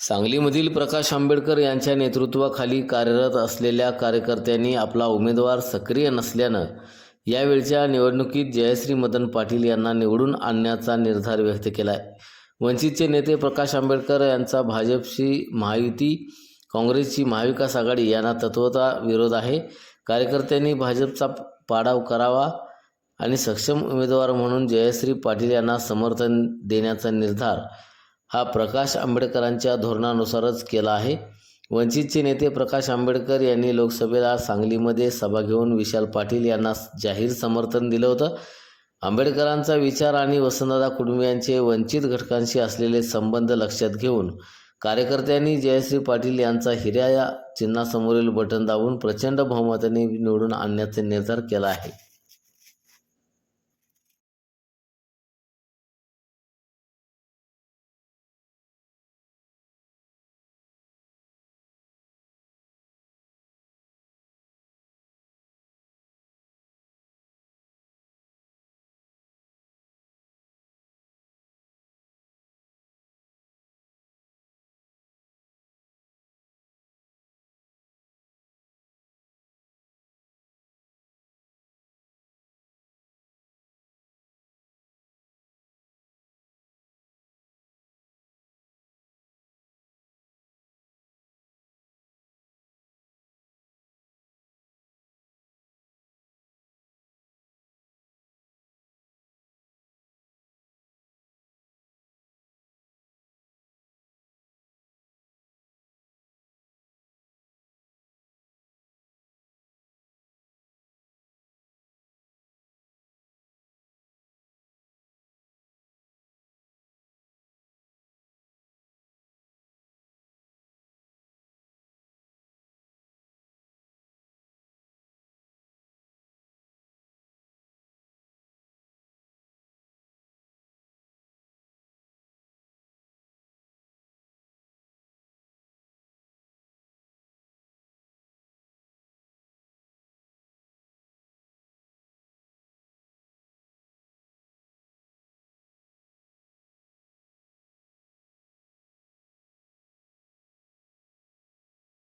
सांगलीमधील प्रकाश आंबेडकर यांच्या नेतृत्वाखाली कार्यरत असलेल्या कार्यकर्त्यांनी आपला उमेदवार सक्रिय नसल्यानं यावेळच्या निवडणुकीत जयश्री मदन पाटील यांना निवडून आणण्याचा निर्धार व्यक्त केला आहे वंचितचे नेते प्रकाश आंबेडकर यांचा भाजपशी महायुती काँग्रेसची महाविकास आघाडी यांना तत्वता विरोध आहे. कार्यकर्त्यांनी भाजपचा पाडाव करावा आणि सक्षम उमेदवार म्हणून जयश्री पाटील यांना समर्थन देण्याचा निर्धार हा प्रकाश आंबेडकरांच्या धोरणानुसारच केला आहे. वंचितचे नेते प्रकाश आंबेडकर यांनी लोकसभेला सांगलीमध्ये सभा घेऊन विशाल पाटील यांना जाहीर समर्थन दिलं होतं. आंबेडकरांचा विचार आणि वसंतदादा कुटुंबियांचे वंचित घटकांशी असलेले संबंध लक्षात घेऊन कार्यकर्त्यांनी जयश्री पाटील यांचा हिऱ्या या चिन्हासमोरील बटन दाबून प्रचंड बहुमताने निवडून आणण्याचा निर्धार केला आहे.